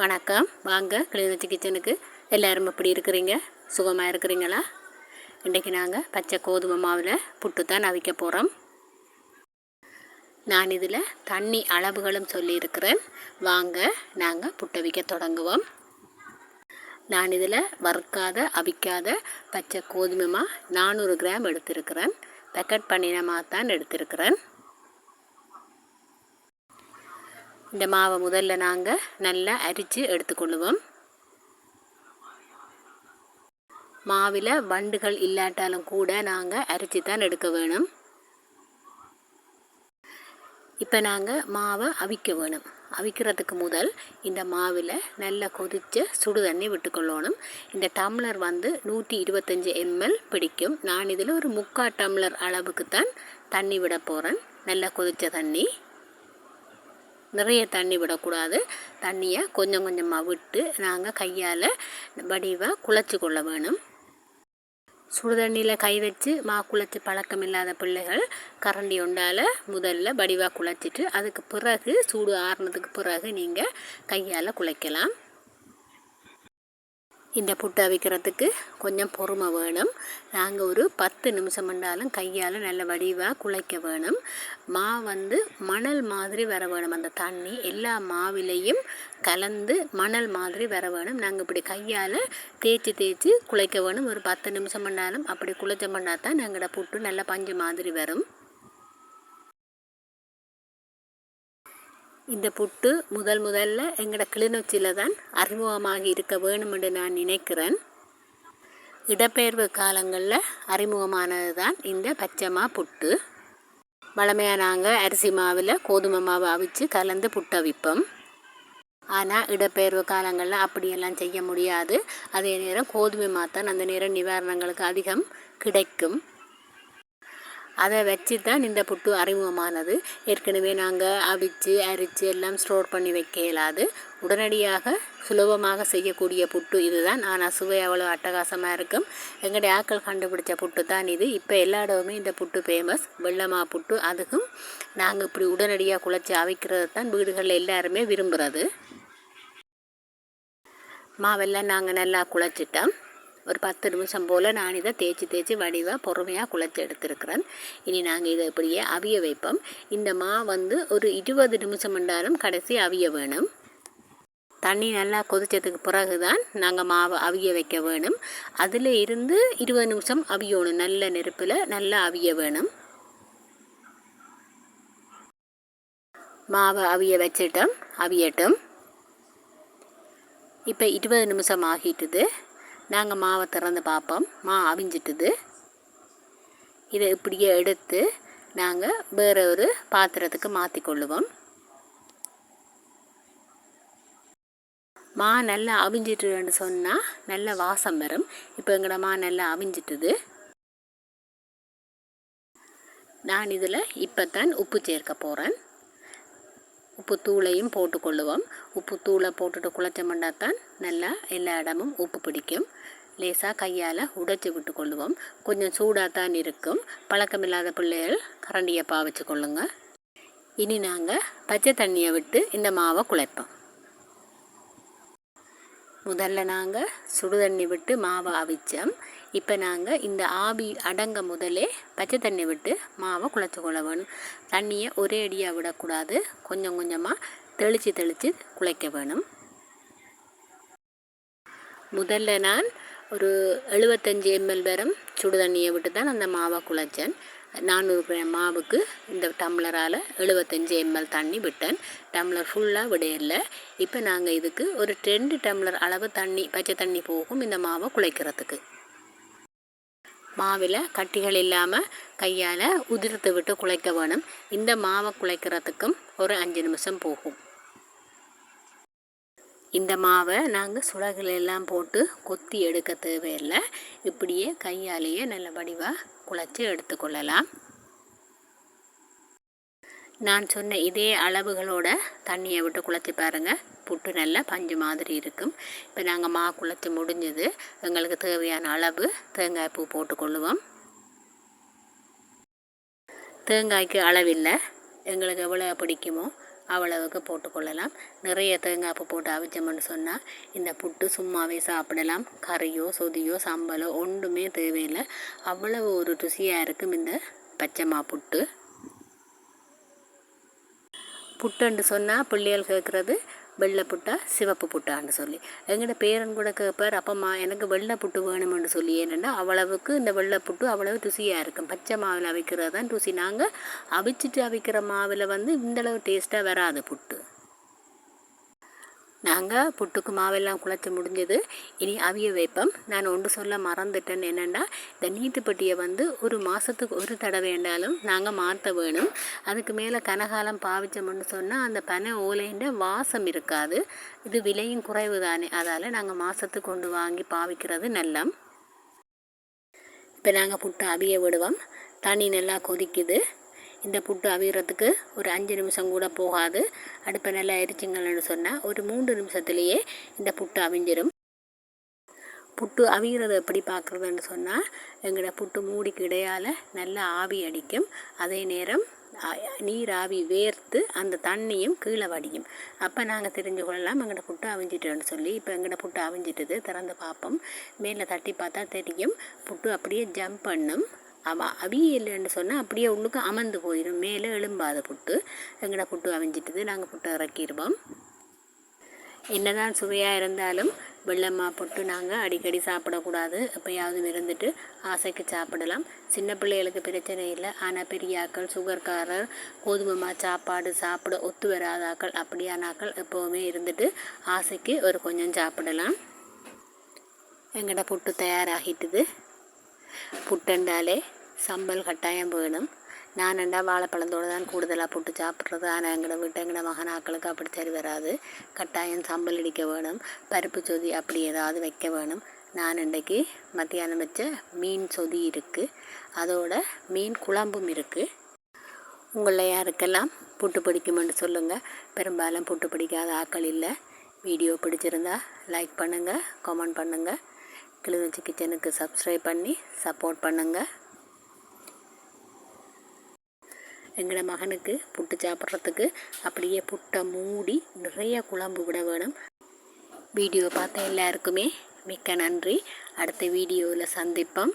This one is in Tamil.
வணக்கம். வாங்க கிளிநொச்சி கிச்சனுக்கு எல்லோரும் எப்படி இருக்கிறீங்க? சுகமாக இருக்கிறீங்களா? இன்றைக்கி நாங்கள் பச்சை கோதுமை மாவில் புட்டு தான் அவிக்க போகிறோம் நான் இதில் தண்ணி அளவுகளும் சொல்லியிருக்கிறேன். வாங்க நாங்கள் புட்டு அவிக்க தொடங்குவோம். நான் இதில் வறுக்காத அவிக்காத பச்சை கோதுமை மா நானூறு கிராம் எடுத்திருக்கிறேன். பேக்கெட் பண்ணின தான் எடுத்திருக்கிறேன். இந்த மாவை முதல்ல நாங்கள் நல்லா அரித்து எடுத்துக்கொள்ளுவோம். மாவில் வண்டுகள் இல்லாட்டாலும் கூட நாங்கள் அரித்து தான் எடுக்க வேணும். இப்போ நாங்கள் மாவை அவிக்க வேணும். அவிக்கிறதுக்கு முதல் இந்த மாவில் நல்லா கொதித்து சுடு தண்ணி விட்டுக்கொள்ளணும். இந்த டம்ளர் வந்து நூற்றி இருபத்தஞ்சி எம்எல் பிடிக்கும். நான் இதில் ஒரு முக்கால் டம்ளர் அளவுக்கு தான் தண்ணி விட போகிறேன் நல்லா கொதித்த தண்ணி. நிறைய தண்ணி விடக்கூடாது. தண்ணியை கொஞ்சம் கொஞ்சமாக விட்டு நாங்கள் கையால் வடிவாக குழச்சி கொள்ள வேணும். சுடுதண்ணியில் கை வச்சு மா குழச்சி பழக்கம் இல்லாத பிள்ளைகள் கரண்டி உண்டால் முதல்ல வடிவாக குழச்சிட்டு அதுக்கு பிறகு சூடு ஆறுனதுக்கு பிறகு நீங்கள் கையால் குழைக்கலாம். இந்த புட்டு அவிக்கிறதுக்கு கொஞ்சம் பொறுமை வேணும். நாங்கள் ஒரு பத்து நிமிஷம் பண்ணாலும் கையால் நல்ல வடிவாக குழைக்க வேணும். மா வந்து மணல் மாதிரி வர வேணும். அந்த தண்ணி எல்லா மாவிலையும் கலந்து மணல் மாதிரி வர வேணும். நாங்கள் இப்படி கையால் தேய்ச்சி தேய்ச்சி குழைக்க வேணும். ஒரு பத்து நிமிஷம் பண்ணாலும் அப்படி குழைச்ச பண்ணால் தான் எங்களோட புட்டு நல்ல பஞ்சு மாதிரி வரும். இந்த புட்டு முதல் முதல்ல எங்களோட கிளிநொச்சியில் தான் அறிமுகமாக இருக்க வேணுமென்று நான் நினைக்கிறேன். இடப்பெயர்வு காலங்களில் அறிமுகமானது தான் இந்த பச்சைமா புட்டு. வளமையாக நாங்கள் அரிசி மாவில் கோதுமை மாவை அவிச்சு கலந்து புட்டு அவிப்போம் ஆனால் இடப்பெயர்வு காலங்களில் அப்படியெல்லாம் செய்ய முடியாது. அதே நேரம் கோதுமை மாத்தான் அந்த நேரம் நிவாரணங்களுக்கு அதிகம் கிடைக்கும். அதை வச்சு தான் இந்த புட்டு அறிமுகமானது. ஏற்கனவே நாங்கள் அவிச்சு அரித்து எல்லாம் ஸ்டோர் பண்ணி வைக்க இயலாது. உடனடியாக சுலபமாக செய்யக்கூடிய புட்டு இதுதான். ஆனால் சுவை அவ்வளோ அட்டகாசமாக இருக்கும். எங்களுடைய ஆக்கள் கண்டுபிடிச்ச புட்டு தான் இது. இப்போ எல்லா இடமுமே இந்த புட்டு ஃபேமஸ் வெள்ளமா புட்டு. அதுக்கும் நாங்கள் இப்படி உடனடியாக குழச்சி அவிக்கிறது தான் வீடுகளில் எல்லாருமே விரும்புகிறது மாவெல்லாம் நாங்கள் நல்லா குழச்சிட்டோம். ஒரு பத்து நிமிஷம் போல் நான் இதை தேய்ச்சி தேய்ச்சி வடிவாக பொறுமையாக குழச்சி எடுத்துருக்கிறேன் இனி நாங்கள் இதை இப்படியே அவிய வைப்போம். இந்த மா வந்து ஒரு இருபது நிமிஷம் என்றாலும் கடைசி அவிய வேணும். தண்ணி நல்லா கொதித்ததுக்கு பிறகு தான் நாங்கள் மாவை அவிய வைக்க வேணும். அதில் இருந்து இருபது நிமிஷம் அவியணும். நல்ல நெருப்பில் நல்லா அவிய வேணும். மாவை அவிய வச்சிட்டோம். அவியட்டும். இப்போ இருபது நிமிஷம் ஆகிட்டுது. நாங்கள் மாவை திறந்து பார்ப்போம். மா அவிஞ்சிட்டுது. இதை இப்படியே எடுத்து நாங்கள் வேறு ஒரு பாத்திரத்துக்கு மாற்றிக்கொள்ளுவோம் மா நல்லா அவிஞ்சிட்டுன்னு சொன்னால் நல்ல வாசம் வரும். இப்போ எங்களோட மா நல்லா அவிஞ்சிட்டுது. நான் இதில் இப்போ தான் உப்பு சேர்க்க போகிறேன் உப்பு தூளையும் போட்டுக்கொள்ளுவோம் உப்பு தூளை போட்டுட்டு குழச்ச தான் நல்லா எல்லா இடமும் உப்பு பிடிக்கும். லேசாக கையால் உடைச்சி விட்டு கொள்ளுவோம். கொஞ்சம் சூடாக தான் இருக்கும். பழக்கமில்லாத பிள்ளைகள் கரண்டியை பாவச்சு கொள்ளுங்க. இனி நாங்கள் பச்சை தண்ணியை விட்டு இந்த மாவை குழைப்போம். முதல்ல நாங்கள் சுடு தண்ணி விட்டு மாவை அவிச்சோம். இப்போ நாங்கள் இந்த ஆவி அடங்க முதலே பச்சை தண்ணி விட்டு மாவை குழச்சி கொள்ள வேணும் தண்ணியை ஒரே அடியாக விடக்கூடாது கொஞ்சம் கொஞ்சமாக தெளித்து தெளித்து குழைக்க வேணும். முதல்ல நான் ஒரு எழுபத்தஞ்சி எம்எல் வரம் சுடு தண்ணியை விட்டு தான் அந்த மாவை குழைச்சேன். நானூறு கிராம் மாவுக்கு இந்த டம்ளரால் எழுபத்தஞ்சி எம்எல் தண்ணி விட்டேன். டம்ளர் ஃபுல்லாக விடையில்லை இப்போ நாங்கள் இதுக்கு ஒரு ரெண்டு டம்ளர் அளவு தண்ணி பச்சை தண்ணி போகும் இந்த மாவை குழைக்கிறதுக்கு. மாவில் கட்டிகள் இல்லாமல் கையால் உதிர்த்து விட்டு குழைக்க வேணும். இந்த மாவை குழைக்கிறதுக்கும் ஒரு அஞ்சு நிமிஷம் போகும். இந்த மாவை நாங்கள் சுளகுல எல்லாம் போட்டு கொத்தி எடுக்க தேவையில்லை. இப்படியே கையாலேயே நல்ல வடிவாக குழச்சி எடுத்துக்கொள்ளலாம் நான் சொன்ன இதே அளவுகளோட தண்ணியை விட்டு குழச்சி பாருங்கள் புட்டு நல்லா பஞ்சு மாதிரி இருக்கும். இப்போ நாங்கள் மா குழச்சி முடிஞ்சது. எங்களுக்கு தேவையான அளவு தேங்காய் பூ போட்டுக்கொள்ளுவோம் தேங்காய்க்கு அளவில்லை. எங்களுக்கு எவ்வளோ பிடிக்குமோ அவ்வளவுக்கு போட்டுக்கொள்ளலாம். நிறைய தேங்காய்ப்பு போட்டு அவிச்சோம்னு சொன்னால் இந்த புட்டு சும்மாவே சாப்பிடலாம். கறியோ சொதியோ சம்பலோ ஒன்றுமே தேவையில்லை. அவ்வளவு ஒரு ருசியாக இருக்கும் இந்த பச்சைமா புட்டு. புட்டுன்னு சொன்னால் பிள்ளைகள் கேட்குறது வெள்ளை புட்டா சிவப்பு புட்டான்னு சொல்லி. எங்கள்கிட்ட பேரன் கூட கேட்பார் அப்பம்மா எனக்கு வெள்ளை புட்டு வேணும்னு சொல்லி. ஏன்னா அவ்வளவுக்கு இந்த வெள்ளை புட்டு அவ்வளவு ருசியாக இருக்கும். பச்சை மாவில் அவிக்கிறது தான் ருசி. நாங்கள் அவிச்சிட்டு அவிக்கிற மாவில் வந்து இந்தளவு டேஸ்ட்டாக வராது புட்டு. நாங்கள் புட்டுக்கு மாவெல்லாம் குழச்சி முடிஞ்சது. இனி அவிய வைப்போம். நான் ஒன்று சொல்ல மறந்துட்டேன். என்னென்னா இந்த நீட்டுப்பட்டியை வந்து ஒரு மாதத்துக்கு ஒரு தடவை வேண்டாலும் நாங்கள் மாற்ற வேணும். அதுக்கு மேலே கனகாலம் பாவிச்சோம்னு சொன்னால் அந்த பனை ஓலைன்ற வாசம் இருக்காது. இது விலையும் குறைவு தானே. அதால் நாங்கள் மாதத்துக்கு கொண்டு வாங்கி பாவிக்கிறது நல்லம். இப்போ நாங்கள் புட்டு அவிய விடுவோம். தண்ணி நல்லா கொதிக்குது. இந்த புட்டு அவியறதுக்கு ஒரு அஞ்சு நிமிஷம் கூட போகாது. அடுப்பை நல்லா எரிச்சிங்கன்னு சொன்னால் ஒரு மூன்று நிமிஷத்துலேயே இந்த புட்டு அவிஞ்சிடும் புட்டு அவிகிறது எப்படி பார்க்குறதுன்னு சொன்னால் எங்களோட புட்டு மூடிக்கு இடையால் நல்லா ஆவி அடிக்கும். அதே நேரம் நீர் ஆவி வேர்த்து அந்த தண்ணியும் கீழே வடியும். அப்போ நாங்கள் தெரிஞ்சு கொள்ளலாம் எங்களோட புட்டு அவிஞ்சிட்டோன்னு சொல்லி இப்போ எங்களோட புட்டு அவிஞ்சிட்டது திறந்து பார்ப்போம். மேலே தட்டி பார்த்தா தெரியும். புட்டு அப்படியே ஜம்ப் பண்ணும். அவ இல்லைன்னு சொன்னால் அப்படியே உள்ளுக்கு அமர்ந்து போயிடும் மேலே எழும்பாத புட்டு. எங்கட புட்டு அவிஞ்சிட்டது. நாங்கள் புட்டு இறக்கிடுவோம் என்னதான் சுவையாக இருந்தாலும் வெள்ளம்மா புட்டு நாங்கள் அடிக்கடி சாப்பிடக்கூடாது. எப்போயாவது இருந்துட்டு ஆசைக்கு சாப்பிடலாம். சின்ன பிள்ளைகளுக்கு பிரச்சனை இல்லை. ஆனால் பெரியாக்கள் சுகர்காரர் கோதுமை சாப்பாடு சாப்பிட ஒத்து வராதாக்கள் அப்படியானாக்கள் எப்போவுமே இருந்துட்டு ஆசைக்கு ஒரு கொஞ்சம் சாப்பிடலாம். எங்கட புட்டு தயாராகிட்டுது. புட்டுண்டாலே சம்பல் கட்டாயம் வேணும். நான் ரெண்டா வாழைப்பழத்தோடு தான் கூடுதலாக போட்டு சாப்பிட்றது. ஆனால் எங்களோட வீட்டை எங்களோட மகனாக்களுக்கு அப்படி சரி வராது. கட்டாயம் சம்பல் இடிக்க வேணும். பருப்பு சொதி அப்படி ஏதாவது வைக்க வேணும். நான் இன்றைக்கு மத்தியானம் வச்ச மீன் சொதி இருக்குது அதோட மீன் குழம்பும் இருக்குது உங்களில் யாருக்கெல்லாம் புட்டு பிடிக்குமென்று சொல்லுங்கள் பெரும்பாலும் புட்டு பிடிக்காத ஆக்கள் இல்லை. வீடியோ பிடிச்சிருந்தா லைக் பண்ணுங்கள் கமெண்ட் பண்ணுங்கள் கிளிநொச்சி கிச்சனுக்கு சப்ஸ்கிரைப் பண்ணி சப்போர்ட் பண்ணுங்கள் எங்களோட மகனுக்கு புட்டு சாப்பிட்றதுக்கு அப்படியே புட்டை மூடி நிறைய குழம்பு விட வேணும். வீடியோ பார்த்த எல்லாருக்குமே மிக்க நன்றி. அடுத்த வீடியோவில் சந்திப்போம்.